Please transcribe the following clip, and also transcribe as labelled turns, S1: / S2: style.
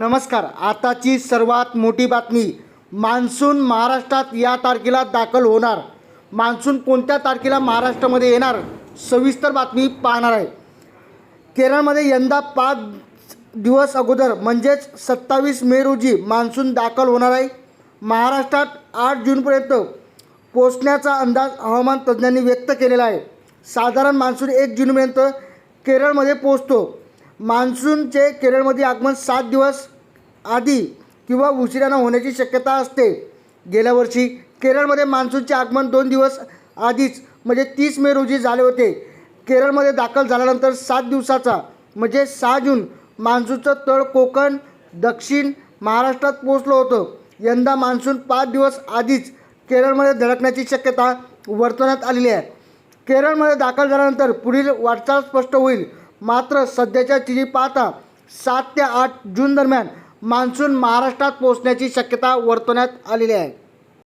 S1: नमस्कार आताची सर्वात मोठी बातमी मान्सून महाराष्ट्रात या तारखेला दाखल होणार. मान्सून कोणत्या तारखेला महाराष्ट्रामध्ये येणार? सविस्तर बातमी पाहणार आहे. केरळमध्ये यंदा पाच दिवस अगोदर म्हणजेच सत्तावीस मे रोजी मान्सून दाखल होणार आहे. महाराष्ट्रात आठ जूनपर्यंत पोचण्याचा अंदाज हवामान तज्ज्ञांनी व्यक्त केलेला आहे. साधारण मान्सून एक जूनपर्यंत केरळमध्ये पोचतो मान्सूनचे केरळमध्ये आगमन सात दिवस आधी किंवा उशिरानं होण्याची शक्यता असते. गेल्या वर्षी केरळमध्ये मान्सूनचे आगमन दोन दिवस आधीच म्हणजे तीस मे रोजी झाले होते. केरळमध्ये दाखल झाल्यानंतर सात दिवसाचा म्हणजे सहा जून मान्सूनचं तळ कोकण दक्षिण महाराष्ट्रात पोचलं होतं. यंदा मान्सून पाच दिवस आधीच केरळमध्ये धडकण्याची शक्यता वर्तवण्यात आलेली आहे. केरळमध्ये दाखल झाल्यानंतर पुढील वाटचाल स्पष्ट होईल. मात्र सध्याच्या स्थिती पाहता सात ते आठ जून दरम्यान मान्सून महाराष्ट्रात पोहोचण्याची शक्यता वर्तवण्यात आलेली आहे.